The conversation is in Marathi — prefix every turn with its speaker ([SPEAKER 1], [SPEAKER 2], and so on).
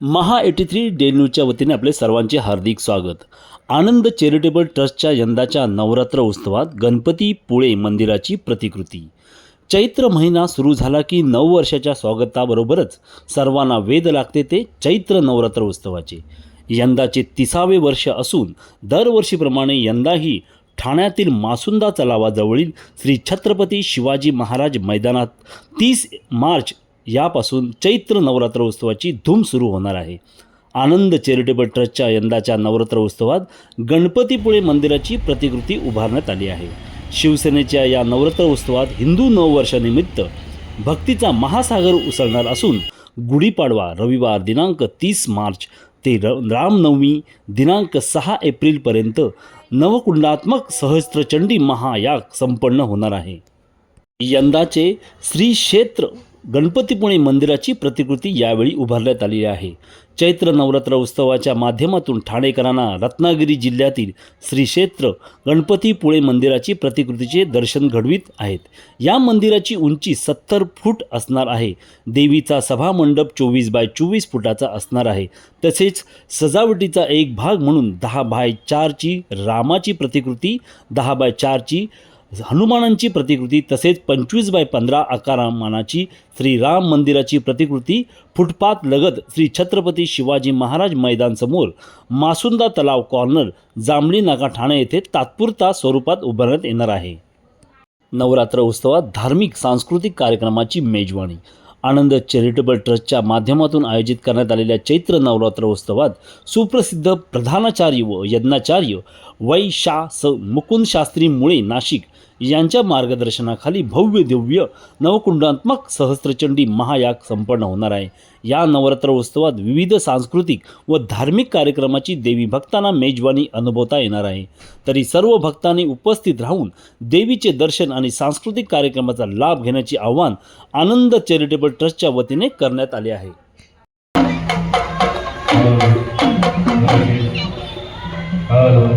[SPEAKER 1] महा एटी थ्री डे न्यूजच्या वतीने आपले सर्वांचे हार्दिक स्वागत. आनंद चॅरिटेबल ट्रस्टच्या यंदाच्या नवरात्र उत्सवात गणपती पुळे मंदिराची प्रतिकृती. चैत्र महिना सुरू झाला की नऊ वर्षाच्या स्वागताबरोबरच सर्वांना वेद लागते ते चैत्र नवरात्र उत्सवाचे. यंदाचे तिसावे वर्ष असून दरवर्षीप्रमाणे यंदाही ठाण्यातील मासुंदा तलावाजवळील श्री छत्रपती शिवाजी महाराज मैदानात तीस मार्च यापासून चैत्र नवरात्र उत्सवाची धूम सुरू होणार आहे. आनंद चॅरिटेबल ट्रस्टच्या यंदाच्या नवरात्र उत्सवात गणपतीपुळे मंदिराची प्रतिकृती उभारण्यात आली आहे. शिवसेनेच्या या नवरात्र उत्सवात हिंदू नववर्षानिमित्त भक्तीचा महासागर उसळणार असून गुढीपाडवा रविवार दिनांक तीस मार्च ते र रामनवमी दिनांक सहा एप्रिलपर्यंत नवकुंडात्मक सहस्त्रचंडी महायाग संपन्न होणार आहे. यंदाचे श्री क्षेत्र गणपतीपुणे मंदिराची प्रतिकृती यावेळी उभारण्यात आली आहे. चैत्र नवरात्र उत्सवाच्या माध्यमातून ठाणेकरांना रत्नागिरी जिल्ह्यातील श्री क्षेत्र गणपतीपुळे मंदिराची प्रतिकृतीचे दर्शन घडवीत आहेत. या मंदिराची उंची सत्तर फूट असणार आहे. देवीचा सभामंडप चोवीस बाय चोवीस फुटाचा असणार आहे. तसेच सजावटीचा एक भाग म्हणून दहा बाय चारची रामाची प्रतिकृती दहा बाय चारची हनुमानांची प्रतिकृती तसेच पंचवीस बाय पंधरा आकारमानाची श्रीराम मंदिराची प्रतिकृती फुटपाथ लगत श्री छत्रपती शिवाजी महाराज मैदानसमोर मासुंदा तलाव कॉर्नर जांभळी नाका ठाणे येथे तात्पुरता स्वरूपात उभारण्यात येणार आहे. नवरात्र उत्सवात धार्मिक सांस्कृतिक कार्यक्रमाची मेजवानी आनंद चॅरिटेबल ट्रस्टच्या माध्यमातून आयोजित करण्यात आलेल्या चैत्र नवरात्र उत्सवात सुप्रसिद्ध प्रधानाचार्य व यज्ञाचार्य वै शा स मुकुंद शास्त्री मुळे नाशिक यांच्या मार्गदर्शनाखाली भव्य दिव्य नवकुंडात्मक सहस्त्रचंडी महायाग संपन्न होणार आहे या नवरात्र उत्सवात विविध सांस्कृतिक व धार्मिक कार्यक्रमाची देवी भक्तांना मेजवानी अनुभवता येणार आहे तरी सर्व भक्तांनी उपस्थित राहून देवीचे दर्शन आणि सांस्कृतिक कार्यक्रमाचा लाभ घेण्याचे आव्हान आनंद चॅरिटेबल ट्रस्टच्या वतीने करण्यात आले आहे
[SPEAKER 2] Hello.